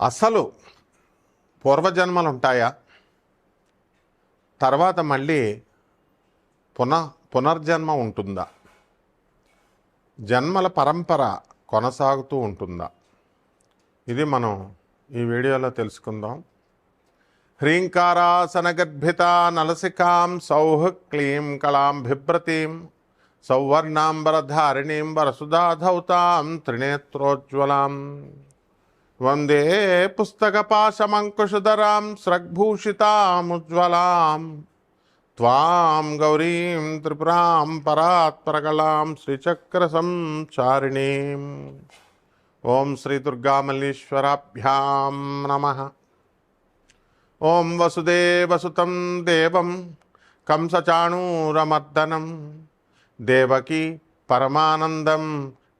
అసలు పూర్వజన్మలు ఉంటాయా తర్వాత మళ్ళీ పునః పునర్జన్మ ఉంటుందా? జన్మల పరంపర కొనసాగుతూ ఉంటుందా? ఇది మనం ఈ వీడియోలో తెలుసుకుందాం. హ్రీంకారాసనగర్భిత నలసికాం సౌహ క్లీం కళాం బిభ్రతీం సౌవర్ణాంబరధారిణీం వరసుధాధౌతాం త్రినేత్రోజ్వలాం. वंदे पुस्तकपाशमङ्कुशधरां स्रग्भूषितामुज्ज्वलां त्वां गौरीं त्रिपुरां परात्परकलां श्रीचक्रसंचारिणीम्। ॐ श्रीदुर्गामल्लीश्वराभ्यां नमः। ओं वसुदेवसुतं देवं कंसचाणूरमर्दनम देवकी परमानन्दं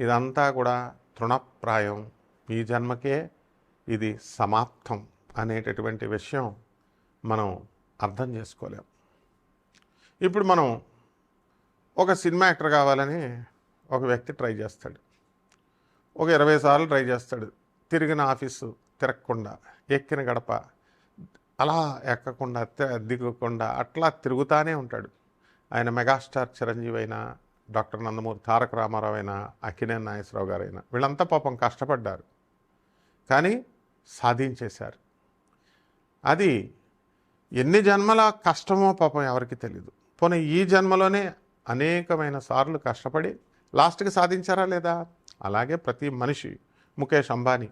ఇదంతా కూడా తృణప్రాయం. ఈ జన్మకే ఇది సమాప్తం అనేటటువంటి విషయం మనం అర్థం చేసుకోలేం. ఇప్పుడు మనం ఒక సినిమా యాక్టర్ కావాలని ఒక వ్యక్తి ట్రై చేస్తాడు. ఒక ఇరవై సార్లు ట్రై చేస్తాడు. తిరిగిన ఆఫీసు తిరగకుండా ఎక్కిన గడప అలా ఎక్కకుండా దిగకుండా అట్లా తిరుగుతానే ఉంటాడు. ఆయన మెగాస్టార్ చిరంజీవి అయినా డాక్టర్ నందమూరి తారక రామారావు అయినా అక్కినేని నాగేశ్వరరావు గారైనా వీళ్ళంతా పాపం కష్టపడ్డారు. కానీ సాధించేశారు. అది ఎన్ని జన్మల కష్టమో పాపం ఎవరికి తెలియదు పోనీ ఈ జన్మలోనే అనేకమైన సార్లు కష్టపడి లాస్ట్కి సాధించారా లేదా? అలాగే ప్రతి మనిషి. ముఖేష్ అంబానీ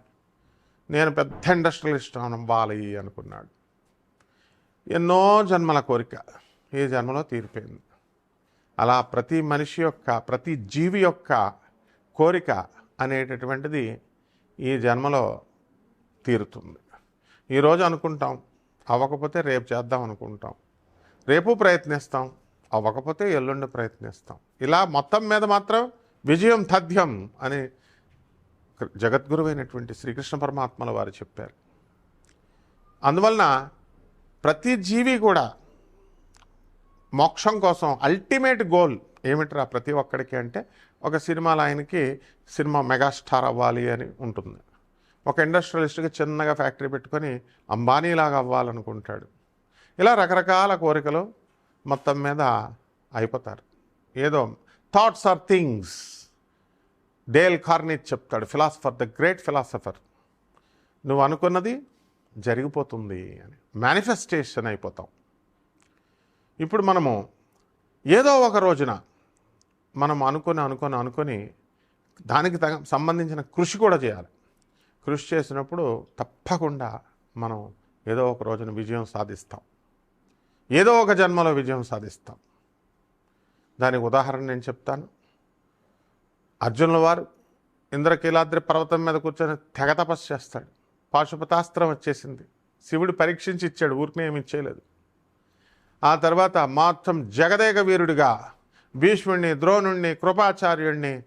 నేను పెద్ద ఇండస్ట్రియలిస్ట్ అవ్వాలి అనుకున్నాడు. ఎన్నో జన్మల కోరిక. ఈ జన్మలో తీరిపోయింది. అలా ప్రతి మనిషి యొక్క ప్రతి జీవి యొక్క కోరిక అనేటటువంటిది ఈ జన్మలో తీరుతుంది. ఈరోజు అనుకుంటాం అవ్వకపోతే రేపు చేద్దాం అనుకుంటాం. రేపు ప్రయత్నిస్తాం అవ్వకపోతే ఎల్లుండి ప్రయత్నిస్తాం. ఇలా మొత్తం మీద మాత్రం విజయం తథ్యం అని జగద్గురువైనటువంటి శ్రీకృష్ణ పరమాత్మల వారు చెప్పారు. అందువలన ప్రతి జీవి కూడా మోక్షం కోసం అల్టిమేట్ గోల్ ఏమిట్రా ప్రతి ఒక్కడికి అంటే ఒక సినిమాలో ఆయనకి సినిమా మెగాస్టార్ అవ్వాలి అని ఉంటుంది. ఒక ఇండస్ట్రియలిస్ట్కి చిన్నగా ఫ్యాక్టరీ పెట్టుకొని అంబానీలాగా అవ్వాలనుకుంటాడు. ఇలా రకరకాల కోరికలు మొత్తం మీద అయిపోతారు. ఏదో thoughts are things. Dale Carnegie చెప్తాడు ఫిలాసఫర్ ద గ్రేట్ ఫిలాసఫర్ నువ్వు అనుకున్నది జరిగిపోతుంది అని. మేనిఫెస్టేషన్ అయిపోతాం. ఇప్పుడు మనము ఏదో ఒక రోజున మనం అనుకొని అనుకొని అనుకొని దానికి తగ సంబంధించిన కృషి కూడా చేయాలి. కృషి చేసినప్పుడు తప్పకుండా మనం ఏదో ఒక రోజున విజయం సాధిస్తాం. ఏదో ఒక జన్మలో విజయం సాధిస్తాం. దానికి ఉదాహరణ నేను చెప్తాను. అర్జునుల వారు ఇంద్రకీలాద్రి పర్వతం మీద కూర్చొని తెగ తపస్సు చేస్తాడు. పాశుపతాస్త్రం వచ్చేసింది. శివుడు పరీక్షించి ఇచ్చాడు. ఊరికనే ఏమి ఇచ్చేయలేదు ఆ తర్వాత మొత్తం జగదేక వీరుడిగా భీష్ముడిని ద్రోణుణ్ణి కృపాచార్యుణ్ణి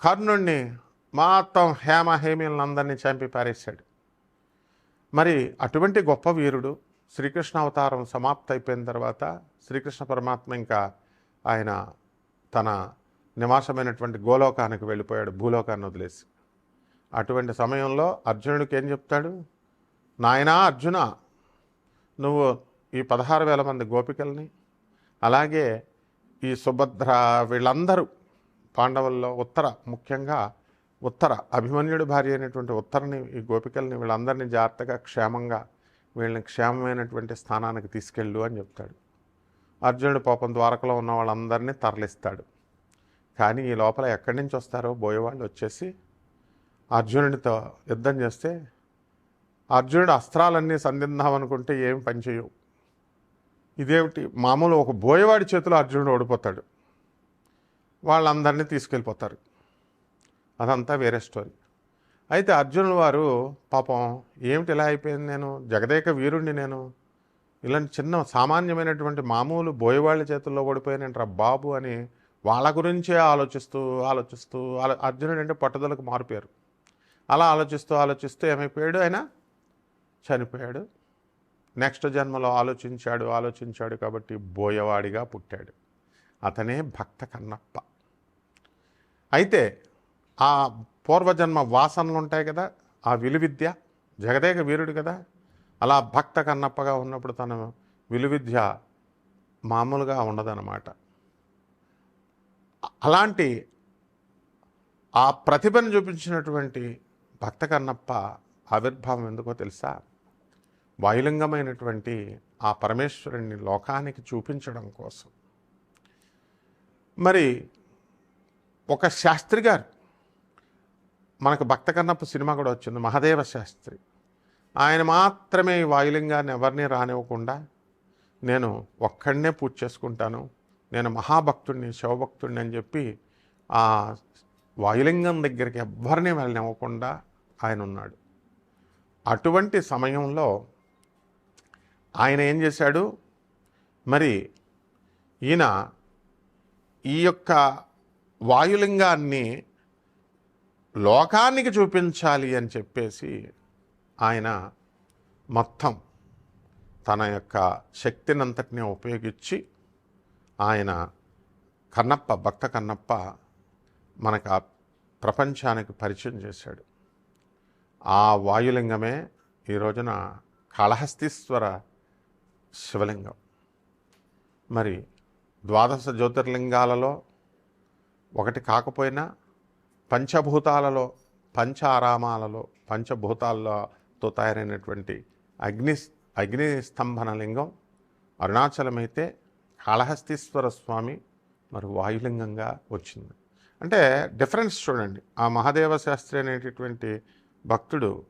కర్ణుణ్ణి మొత్తం హేమ హేమీలను చంపి పారేశాడు. మరి అటువంటి గొప్ప వీరుడు శ్రీకృష్ణ అవతారం సమాప్త అయిపోయిన తర్వాత శ్రీకృష్ణ పరమాత్మ ఇంకా ఆయన తన నివాసమైనటువంటి గోలోకానికి వెళ్ళిపోయాడు భూలోకాన్ని వదిలేసి. అటువంటి సమయంలో అర్జునుడికి ఏం చెప్తాడు? నాయనా అర్జున నువ్వు ఈ పదహారు వేల మంది గోపికల్ని అలాగే ఈ సుభద్ర వీళ్ళందరూ పాండవుల్లో ఉత్తర ముఖ్యంగా ఉత్తర అభిమన్యుడి భార్య అయినటువంటి ఉత్తరని ఈ గోపికల్ని వీళ్ళందరినీ జాగ్రత్తగా క్షేమంగా వీళ్ళని క్షేమమైనటువంటి స్థానానికి తీసుకెళ్ళు అని చెప్తాడు. అర్జునుడు పాపం ద్వారకలో ఉన్న వాళ్ళందరినీ తరలిస్తాడు. కానీ ఈ లోపల ఎక్కడి నుంచి వస్తారో బోయేవాళ్ళు వచ్చేసి అర్జునుడితో యుద్ధం చేస్తే అర్జునుడు అస్త్రాలన్నీ సంధిద్దామనుకుంటే ఏం పనిచేయవు ఇదేమిటి? మామూలు ఒక బోయవాడి చేతిలో అర్జునుడు ఓడిపోతాడు. వాళ్ళందరినీ తీసుకెళ్ళిపోతారు. అదంతా వేరే స్టోరీ. అయితే అర్జునుడు వారు పాపం ఏమిటి ఇలా అయిపోయింది నేను? జగదేక వీరుణ్ణి నేను? ఇలాంటి చిన్న సామాన్యమైనటువంటి మామూలు బోయవాళ్ళ చేతుల్లో ఓడిపోయానంటారా బాబు అని వాళ్ళ గురించే ఆలోచిస్తూ ఆలోచిస్తూ అర్జునుడు అంటే పట్టుదలకు మారిపోయారు అలా ఆలోచిస్తూ ఆలోచిస్తూ ఏమైపోయాడు ఆయన? చనిపోయాడు. నెక్స్ట్ జన్మలో ఆలోచించాడు ఆలోచించాడు కాబట్టి బోయవాడిగా పుట్టాడు. అతనే భక్త కన్నప్ప. అయితే ఆ పూర్వజన్మ వాసనలు ఉంటాయి కదా ఆ విలువిద్య జగదేక వీరుడు కదా అలా భక్త కన్నప్పగా ఉన్నప్పుడు తన విలువిద్య మామూలుగా ఉండదన్నమాట. అలాంటి ఆ ప్రతిభను చూపించినటువంటి భక్త కన్నప్ప ఆవిర్భావం ఎందుకో తెలుసా? వాయులింగమైనటువంటి ఆ పరమేశ్వరుణ్ణి లోకానికి చూపించడం కోసం. మరి ఒక శాస్త్రి గారు మనకు భక్త కన్నప్ప సినిమా కూడా వచ్చింది మహదేవ శాస్త్రి. ఆయన మాత్రమే ఈ వాయులింగాన్ని ఎవరిని రానివ్వకుండా నేను ఒక్కడనే పూజ చేసుకుంటాను నేను మహాభక్తుడిని శివభక్తుడిని అని చెప్పి ఆ వాయులింగం దగ్గరికి ఎవ్వరిని వెళ్ళనివ్వకుండా ఆయన ఉన్నాడు. అటువంటి సమయంలో ఆయన ఏం చేశాడు? మరి ఈయన ఈ యొక్క వాయులింగాన్ని లోకానికి చూపించాలి అని చెప్పేసి ఆయన మొత్తం తన యొక్క శక్తినంతటిని ఉపయోగించి ఆయన కన్నప్ప భక్త కన్నప్ప మనకు ఆ ప్రపంచానికి పరిచయం చేశాడు. ఆ వాయులింగమే ఈ రోజున కాళహస్తీశ్వర శివలింగం. మరి ద్వాదశ జ్యోతిర్లింగాలలో ఒకటి కాకపోయినా పంచభూతాలలో పంచ ఆరామాలలో పంచభూతాలతో తయారైనటువంటి అగ్ని అగ్ని స్తంభన లింగం అరుణాచలమైతే కాళహస్తీశ్వర స్వామి మరి వాయులింగంగా వచ్చింది. అంటే డిఫరెన్స్ చూడండి. ఆ మహాదేవ శాస్త్రి అనేటటువంటి భక్తుడు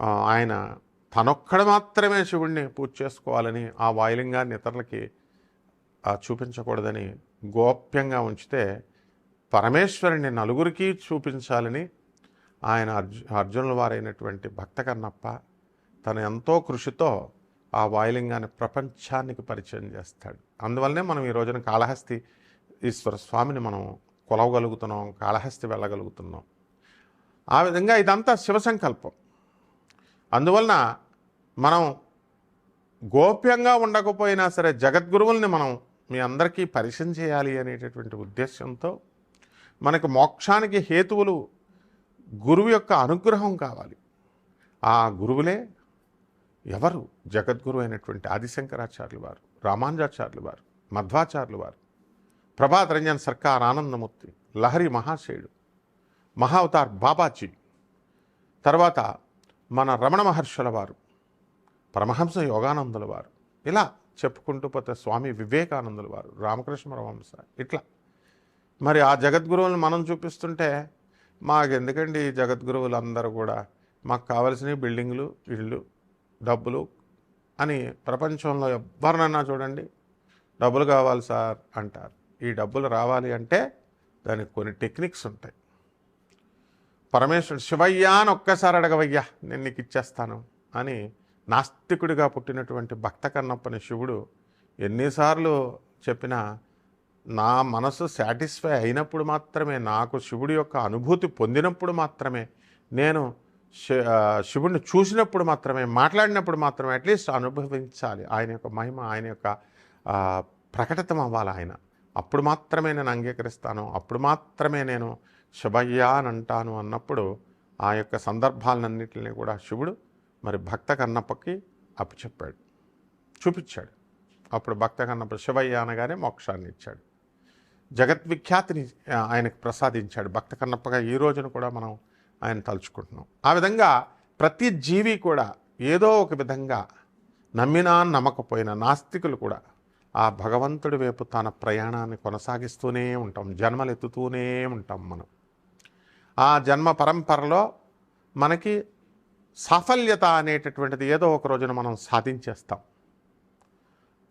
ఆయన తనొక్కడ మాత్రమే శివుణ్ణి పూజ చేసుకోవాలని ఆ వాయులింగాన్ని ఇతరులకి చూపించకూడదని గోప్యంగా ఉంచితే పరమేశ్వరుని నలుగురికి చూపించాలని ఆయన అర్జు అర్జునుల వారైనటువంటి భక్త కన్నప్ప తన ఎంతో కృషితో ఆ వాయులింగాన్ని ప్రపంచానికి పరిచయం చేస్తాడు. అందువల్లనే మనం ఈ రోజున కాళహస్తి ఈశ్వర స్వామిని మనం కొలవగలుగుతున్నాం కాళహస్తి వెళ్ళగలుగుతున్నాం. ఆ విధంగా ఇదంతా శివ సంకల్పం. అందువలన మనం గోప్యంగా ఉండకపోయినా సరే జగద్గురువుల్ని మనం మీ అందరికీ పరిచయం చేయాలి అనేటటువంటి ఉద్దేశంతో మనకు మోక్షానికి హేతువులు గురువు యొక్క అనుగ్రహం కావాలి. ఆ గురువులే ఎవరు? జగద్గురు అయినటువంటి ఆదిశంకరాచార్యులు వారు రామానుజాచార్యులు వారు మధ్వాచార్యులు వారు ప్రభాత్ రంజన్ సర్కార్ ఆనందమూర్తి లహరి మహాశయుడు మహావతార్ బాబాజీ తర్వాత మన రమణ మహర్షుల వారు పరమహంస యోగానందుల వారు ఇలా చెప్పుకుంటూ పోతే స్వామి వివేకానందుల వారు రామకృష్ణ పరమహంస ఇట్లా. మరి ఆ జగద్గురువులను మనం చూపిస్తుంటే మాకెందుకండి ఈ జగద్గురువులు అందరూ కూడా? మాకు కావలసిన బిల్డింగ్లు ఇళ్ళు డబ్బులు అని ప్రపంచంలో ఎవరినన్నా చూడండి డబ్బులు కావాలి సార్ అంటారు. ఈ డబ్బులు రావాలి అంటే దానికి కొన్ని టెక్నిక్స్ ఉంటాయి. పరమేశ్వరుడు శివయ్యా అని ఒక్కసారి అడగవయ్యా నేను నీకు ఇచ్చేస్తాను అని నాస్తికుడిగా పుట్టినటువంటి భక్త కన్నప్పని శివుడు ఎన్నిసార్లు చెప్పినా నా మనసు సాటిస్ఫై అయినప్పుడు మాత్రమే నాకు శివుడి యొక్క అనుభూతి పొందినప్పుడు మాత్రమే నేను శి- శివుడిని చూసినప్పుడు మాత్రమే మాట్లాడినప్పుడు మాత్రమే అట్లీస్ట్ అనుభవించాలి. ఆయన యొక్క మహిమ ఆయన యొక్క ప్రకటితం అవ్వాలి ఆయన. అప్పుడు మాత్రమే నేను అంగీకరిస్తాను. అప్పుడు మాత్రమే నేను శుభయ్యా అని అంటాను అన్నప్పుడు ఆ యొక్క సందర్భాలన్నింటినీ కూడా శివుడు మరి భక్త కన్నప్పకి అప్పచెప్పాడు. చూపించాడు. అప్పుడు భక్త కన్నప్ప శివయ్య అనగానే మోక్షాన్ని ఇచ్చాడు. జగద్విఖ్యాతిని ఆయనకు ప్రసాదించాడు. భక్త కన్నప్పగా ఈ రోజున కూడా మనం ఆయన తలుచుకుంటున్నాం. ఆ విధంగా ప్రతి జీవి కూడా ఏదో ఒక విధంగా నమ్మినా నమ్మకపోయినా నాస్తికులు కూడా ఆ భగవంతుడి వైపు తన ప్రయాణాన్ని కొనసాగిస్తూనే ఉంటాం. జన్మలు ఎత్తుతూనే ఉంటాం మనం. ఆ జన్మ పరంపరలో మనకి సాఫల్యత అనేటటువంటిది ఏదో ఒక రోజున మనం సాధించేస్తాం.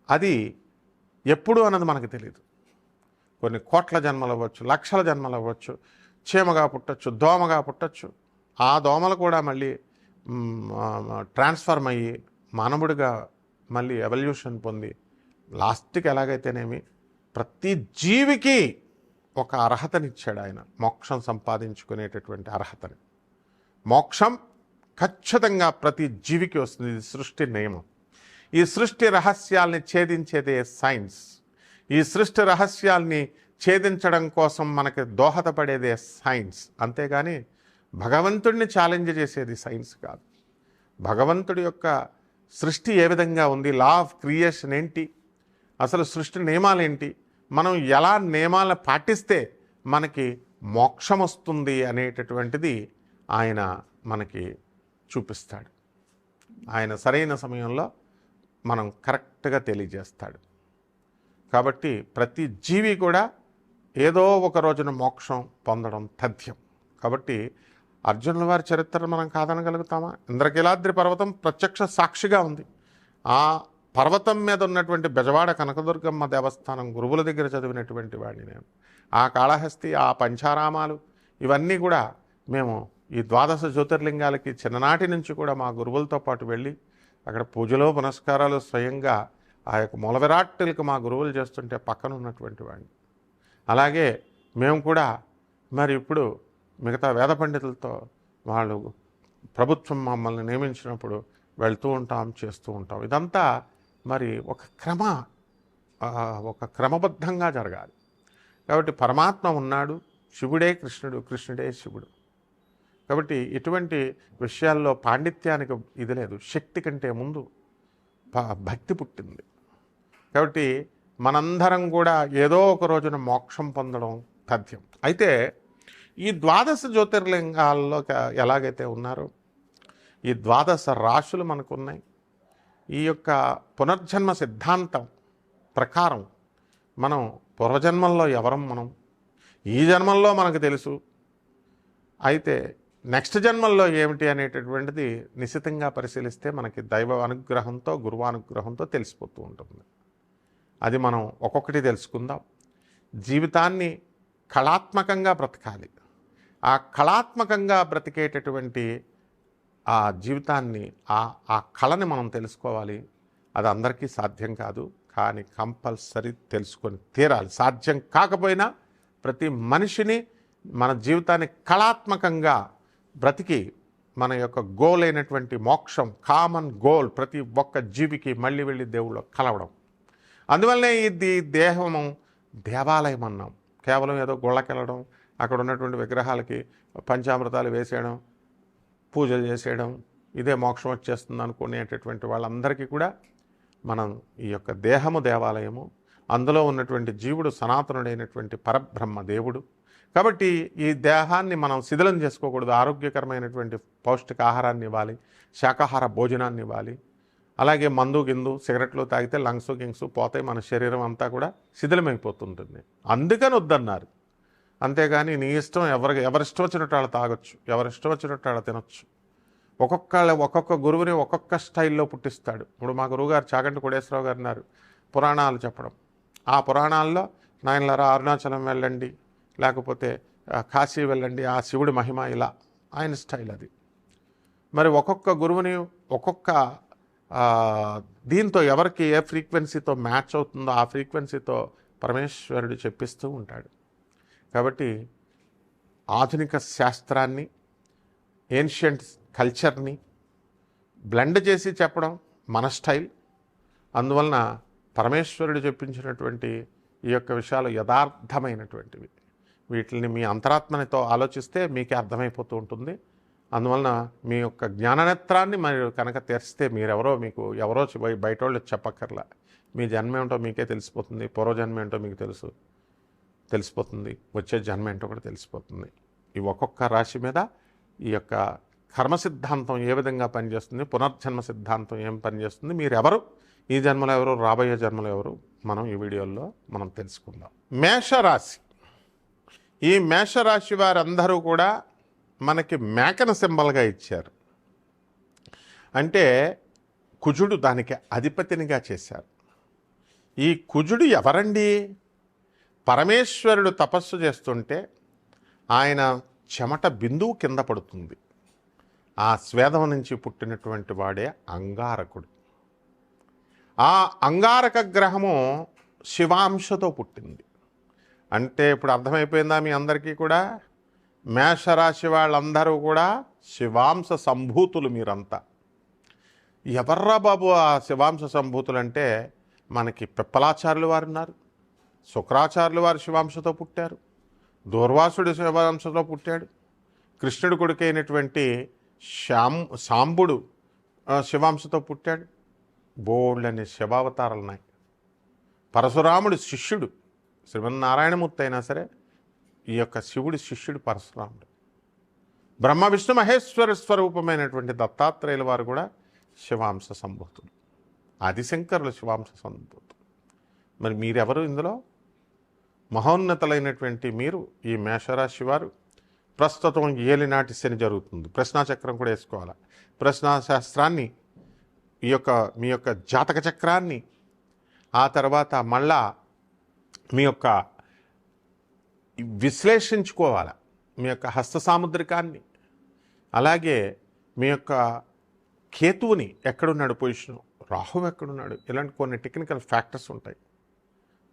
అది ఎప్పుడు అన్నది మనకు తెలియదు కొన్ని కోట్ల జన్మలు అవ్వచ్చు లక్షల జన్మలు అవ్వచ్చు చీమగా పుట్టచ్చు దోమగా పుట్టచ్చు. ఆ దోమలు కూడా మళ్ళీ ట్రాన్స్ఫర్మ్ అయ్యి మానవుడిగా మళ్ళీ ఎవల్యూషన్ పొంది లాస్ట్కి ఎలాగైతేనేమి ప్రతి జీవికి ఒక అర్హతనిచ్చాడు ఆయన. మోక్షం సంపాదించుకునేటటువంటి అర్హతని. మోక్షం ఖచ్చితంగా ప్రతి జీవికి వస్తుంది. ఇది సృష్టి నియమం. ఈ సృష్టి రహస్యాల్ని ఛేదించేదే సైన్స్. ఈ సృష్టి రహస్యాల్ని ఛేదించడం కోసం మనకి దోహదపడేదే సైన్స్. అంతేగాని భగవంతుడిని ఛాలెంజ్ చేసేది సైన్స్ కాదు. భగవంతుడి యొక్క సృష్టి ఏ విధంగా ఉంది? లా ఆఫ్ క్రియేషన్ ఏంటి? అసలు సృష్టి నియమాలు ఏంటి మనం ఎలా నియమాలను పాటిస్తే మనకి మోక్షం వస్తుంది అనేటటువంటిది ఆయన మనకి చూపిస్తాడు. ఆయన సరైన సమయంలో మనం కరెక్ట్గా తెలియజేస్తాడు. కాబట్టి ప్రతి జీవి కూడా ఏదో ఒక రోజున మోక్షం పొందడం తథ్యం. కాబట్టి అర్జునుల వారి చరిత్రను మనం కాదనగలుగుతామా? ఇంద్రకీలాద్రి పర్వతం ప్రత్యక్ష సాక్షిగా ఉంది. ఆ పర్వతం మీద ఉన్నటువంటి బెజవాడ కనకదుర్గమ్మ దేవస్థానం గురువుల దగ్గర చదివినటువంటి వాడిని నేను. ఆ కాళహస్తి ఆ పంచారామాలు ఇవన్నీ కూడా మేము ఈ ద్వాదశ జ్యోతిర్లింగాలకి చిన్ననాటి నుంచి కూడా మా గురువులతో పాటు వెళ్ళి అక్కడ పూజలో పునస్కారాలు స్వయంగా ఆ యొక్క మూల విరాట్టులకు మా గురువులు చేస్తుంటే పక్కన ఉన్నటువంటి వాడిని. అలాగే మేము కూడా మరి ఇప్పుడు మిగతా వేద పండితులతో వాళ్ళు ప్రభుత్వం మమ్మల్ని నియమించినప్పుడు వెళ్తూ ఉంటాం చేస్తూ ఉంటాం. ఇదంతా మరి ఒక క్రమ ఒక క్రమబద్ధంగా జరగాలి. కాబట్టి పరమాత్మ ఉన్నాడు శివుడే కృష్ణుడు కృష్ణుడే శివుడు. కాబట్టి ఇటువంటి విషయాల్లో పాండిత్యానికి ఇది లేదు శక్తి కంటే ముందు భక్తి పుట్టింది. కాబట్టి మనందరం కూడా ఏదో ఒక రోజున మోక్షం పొందడం తథ్యం. అయితే ఈ ద్వాదశ జ్యోతిర్లింగాల్లో ఎలాగైతే ఉన్నారో ఈ ద్వాదశ రాశులు మనకున్నాయి ఈ యొక్క పునర్జన్మ సిద్ధాంతం ప్రకారం మనం పూర్వజన్మల్లో ఎవరం మనం? ఈ జన్మల్లో మనకు తెలుసు. అయితే నెక్స్ట్ జన్మల్లో ఏమిటి అనేటటువంటిది నిశ్చితంగా పరిశీలిస్తే మనకి దైవ అనుగ్రహంతో గురువానుగ్రహంతో తెలిసిపోతూ ఉంటుంది. అది మనం ఒక్కొక్కటి తెలుసుకుందాం. జీవితాన్ని కళాత్మకంగా బ్రతకాలి. ఆ కళాత్మకంగా బ్రతికేటటువంటి ఆ జీవితాన్ని ఆ ఆ కళని మనం తెలుసుకోవాలి. అది అందరికీ సాధ్యం కాదు. కానీ కంపల్సరీ తెలుసుకొని తీరాలి. సాధ్యం కాకపోయినా ప్రతి మనిషిని మన జీవితాన్ని కళాత్మకంగా బ్రతికి మన యొక్క గోల్ అయినటువంటి మోక్షం కామన్ గోల్ ప్రతి ఒక్క జీవికి మళ్ళీ వెళ్ళి దేవుళ్ళు కలవడం. అందువల్లనే ఇది దేహము దేవాలయం అన్నాం. కేవలం ఏదో గుళ్ళకెళ్ళడం అక్కడ ఉన్నటువంటి విగ్రహాలకి పంచామృతాలు వేసేయడం పూజలు చేసేయడం ఇదే మోక్షం వచ్చేస్తుంది అనుకునేటటువంటి వాళ్ళందరికీ కూడా మనం ఈ యొక్క దేహము దేవాలయము అందులో ఉన్నటువంటి జీవుడు సనాతనుడైనటువంటి పరబ్రహ్మ దేవుడు. కాబట్టి ఈ దేహాన్ని మనం శిథిలం చేసుకోకూడదు ఆరోగ్యకరమైనటువంటి పౌష్టిక ఆహారాన్ని ఇవ్వాలి శాకాహార భోజనాన్ని ఇవ్వాలి. అలాగే మందు గిందు సిగరెట్లు తాగితే లంగ్స్ గింగ్స్ పోతాయి మన శరీరం అంతా కూడా శిథిలమైపోతుంటుంది. అందుకని వద్దన్నారు. అంతేగాని నీ ఇష్టం ఎవరికి ఎవరిష్టం వచ్చినట్టు వాళ్ళు తాగొచ్చు ఎవరిష్టం వచ్చినట్టు వాళ్ళు తినొచ్చు. ఒక్కొక్క ఒక్కొక్క గురువుని ఒక్కొక్క స్టైల్లో పుట్టిస్తాడు. ఇప్పుడు మా గురువుగారు చాగంటి కోడేశ్వరరావు గారు ఉన్నారు పురాణాలు చెప్పడం. ఆ పురాణాల్లో నాయనలారా అరుణాచలం వెళ్ళండి లేకపోతే కాశీ వెళ్ళండి ఆ శివుడి మహిమ ఇలా ఆయన స్టైల్ అది. మరి ఒక్కొక్క గురువుని ఒక్కొక్క దీంతో ఎవరికి ఏ ఫ్రీక్వెన్సీతో మ్యాచ్ అవుతుందో ఆ ఫ్రీక్వెన్సీతో పరమేశ్వరుడు చెప్పిస్తూ ఉంటాడు. కాబట్టి ఆధునిక శాస్త్రాన్ని ఏన్షియంట్ కల్చర్ని బ్లెండ్ చేసి చెప్పడం మన స్టైల్ అందువలన పరమేశ్వరుడు చెప్పించినటువంటి ఈ యొక్క విషయాలు యథార్థమైనటువంటివి. వీటిని మీ అంతరాత్మనితో ఆలోచిస్తే మీకే అర్థమైపోతూ ఉంటుంది. అందువలన మీ యొక్క జ్ఞాననేత్రాన్ని మీరు కనుక తెరిస్తే మీరెవరో మీకు ఎవరో బయట వాళ్ళు చెప్పక్కర్లా. మీ జన్మ ఏమిటో మీకే తెలిసిపోతుంది పూర్వజన్మ ఏంటో మీకు తెలుసు. తెలిసిపోతుంది. వచ్చే జన్మ ఏంటో కూడా తెలిసిపోతుంది. ఈ ఒక్కొక్క రాశి మీద ఈ యొక్క కర్మ సిద్ధాంతం ఏ విధంగా పనిచేస్తుంది పునర్జన్మ సిద్ధాంతం ఏం పనిచేస్తుంది మీరెవరు ఈ జన్మలో ఎవరు రాబోయే జన్మలో ఎవరు మనం ఈ వీడియోలో మనం తెలుసుకుందాం. మేషరాశి. ఈ మేషరాశి వారందరూ కూడా మనకి మేకను సింబల్గా ఇచ్చారు. అంటే కుజుడు దానికి అధిపతినిగా చేశారు. ఈ కుజుడు ఎవరండి? పరమేశ్వరుడు తపస్సు చేస్తుంటే ఆయన చెమట బిందువు కింద పడుతుంది. ఆ స్వేదం నుంచి పుట్టినటువంటి వాడే అంగారకుడు. ఆ అంగారక గ్రహము శివాంశతో పుట్టింది. అంటే ఇప్పుడు అర్థమైపోయిందా మీ అందరికీ కూడా? మేషరాశి వాళ్ళందరూ కూడా శివాంశ సంభూతులు మీరంతా. ఎవర్రా బాబు ఆ శివాంశ సంభూతులు అంటే మనకి పిప్పలాచార్యులు వారున్నారు. శుక్రాచార్యులు వారు శివాంశతో పుట్టారు. దూర్వాసుడు శివాంశతో పుట్టాడు. కృష్ణుడు కొడుకైనటువంటి శాం సాంబుడు శివాంశతో పుట్టాడు. బోళ్ళని శివావతారాలు ఉన్నాయి పరశురాముడు శిష్యుడు శ్రీమన్నారాయణమూర్తి అయినా సరే ఈ యొక్క శివుడి శిష్యుడు పరశురాముడు. బ్రహ్మ విష్ణు మహేశ్వర స్వరూపమైనటువంటి దత్తాత్రేయుల వారు కూడా శివాంశ సంభూతులు. ఆదిశంకరులు శివాంశ సంభూతులు. మరి మీరెవరు ఇందులో? మహోన్నతలైనటువంటి మీరు ఈ మేషరాశి వారు ప్రస్తుతం ఏలినాటి శని జరుగుతుంది. ప్రశ్నాచక్రం కూడా వేసుకోవాలి? ప్రశ్నాశాస్త్రాన్ని ఈ యొక్క మీ యొక్క జాతక చక్రాన్ని ఆ తర్వాత మళ్ళా మీ యొక్క విశ్లేషించుకోవాలి? మీ యొక్క హస్త సాముద్రికాన్ని అలాగే మీ యొక్క కేతువుని ఎక్కడున్నాడు పొజిషన్? రాహు ఎక్కడున్నాడు? ఇలాంటి కొన్ని టెక్నికల్ ఫ్యాక్టర్స్ ఉంటాయి.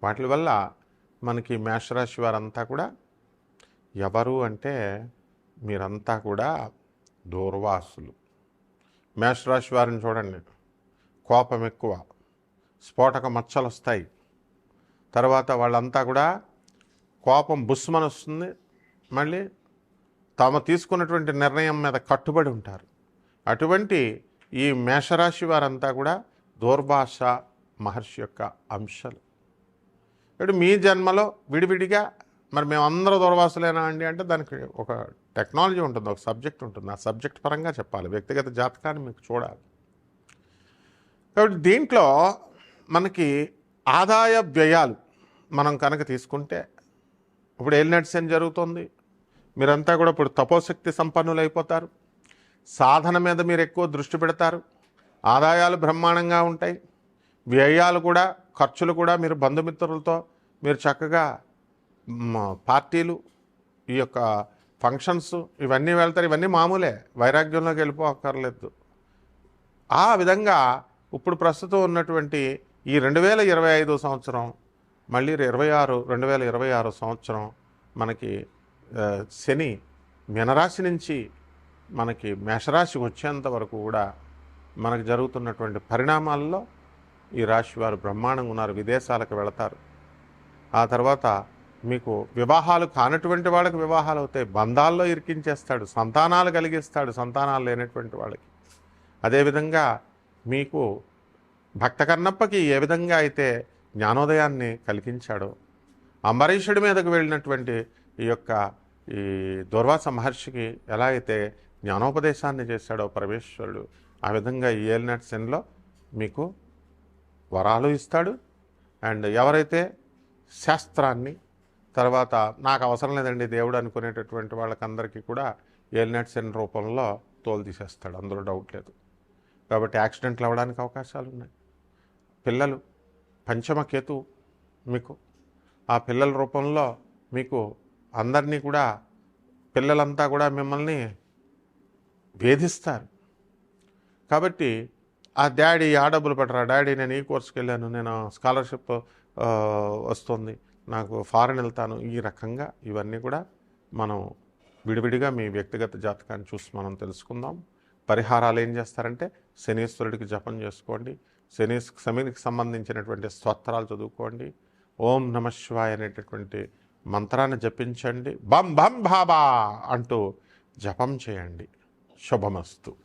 వాటి వల్ల మనకి మేషరాశి వారంతా కూడా ఎవరు అంటే మీరంతా కూడా దూర్వాసులు. మేషరాశి వారిని చూడండి. కోపం ఎక్కువ. స్ఫోటక మచ్చలు వస్తాయి తర్వాత వాళ్ళంతా కూడా కోపం బుస్మని వస్తుంది మళ్ళీ తాము తీసుకున్నటువంటి నిర్ణయం మీద కట్టుబడి ఉంటారు. అటువంటి ఈ మేషరాశి వారంతా కూడా దూర్భాష మహర్షి యొక్క అంశాలు. ఇప్పుడు మీ జన్మలో విడివిడిగా మరి మేమందరూ దూరవాసులేనా అండి అంటే దానికి ఒక టెక్నాలజీ ఉంటుంది ఒక సబ్జెక్ట్ ఉంటుంది. ఆ సబ్జెక్ట్ పరంగా చెప్పాలి. వ్యక్తిగత జాతకాన్ని మీకు చూడాలి. కాబట్టి దీంట్లో మనకి ఆదాయ వ్యయాలు మనం కనుక తీసుకుంటే ఇప్పుడు ఏలినట్స్ ఏం జరుగుతుంది? మీరంతా కూడా ఇప్పుడు తపోశక్తి సంపన్నులు అయిపోతారు సాధన మీద మీరు ఎక్కువ దృష్టి పెడతారు. ఆదాయాలు బ్రహ్మాండంగా ఉంటాయి. వ్యయాలు కూడా ఖర్చులు కూడా మీరు బంధుమిత్రులతో మీరు చక్కగా పార్టీలు ఈ యొక్క ఫంక్షన్స్ ఇవన్నీ వెళ్తారు. ఇవన్నీ మామూలే. వైరాగ్యంలోకి వెళ్ళిపోక్కర్లేదు. ఆ విధంగా ఇప్పుడు ప్రస్తుతం ఉన్నటువంటి ఈ రెండు వేల ఇరవై ఐదు సంవత్సరం మళ్ళీ ఇరవై ఆరు రెండు వేల ఇరవై ఆరు సంవత్సరం మనకి శని మీనరాశి నుంచి మనకి మేషరాశి వచ్చేంత వరకు కూడా మనకు జరుగుతున్నటువంటి పరిణామాల్లో ఈ రాశి వారు బ్రహ్మాండంగా ఉన్నారు విదేశాలకు వెళతారు. ఆ తర్వాత మీకు వివాహాలు కానటువంటి వాళ్ళకి వివాహాలు అవుతాయి. బంధాల్లో ఇరికించేస్తాడు సంతానాలు కలిగిస్తాడు సంతానాలు లేనటువంటి వాళ్ళకి. అదేవిధంగా మీకు భక్త కన్నప్పకి ఏ విధంగా అయితే జ్ఞానోదయాన్ని కలిగించాడో అంబరీషుడి మీదకు వెళ్ళినటువంటి ఈ యొక్క ఈ దుర్వాస మహర్షికి ఎలా అయితే జ్ఞానోపదేశాన్ని చేశాడో పరమేశ్వరుడు ఆ విధంగా ఈ ఏలినట్ సెన్లో మీకు వరాలు ఇస్తాడు. అండ్ ఎవరైతే శాస్త్రాన్ని తర్వాత నాకు అవసరం లేదండి దేవుడు అనుకునేటటువంటి వాళ్ళకందరికీ కూడా ఏలినట్ రూపంలో తోలు తీసేస్తాడు. అందులో డౌట్ లేదు. కాబట్టి యాక్సిడెంట్లు అవ్వడానికి అవకాశాలు ఉన్నాయి. పిల్లలు పంచమ కేతు మీకు. ఆ పిల్లల రూపంలో మీకు అందరినీ కూడా పిల్లలంతా కూడా మిమ్మల్ని వేధిస్తారు. కాబట్టి ఆ డాడీ ఆ డబ్బులు పెట్టరా? డాడీ నేను ఈ కోర్స్కి వెళ్ళాను నేను స్కాలర్షిప్ వస్తుంది. నాకు ఫారెన్ వెళ్తాను. ఈ రకంగా ఇవన్నీ కూడా మనం విడివిడిగా మీ వ్యక్తిగత జాతకాన్ని చూసి మనం తెలుసుకుందాం. పరిహారాలు ఏం చేస్తారంటే శనీశ్వరుడికి జపం చేసుకోండి. శని శనికి సంబంధించినటువంటి స్తోత్రాలు చదువుకోండి. ఓం నమ శివాయ అనేటటువంటి మంత్రాన్ని జపించండి. బం బం బాబా అంటూ జపం చేయండి. శుభమస్తు.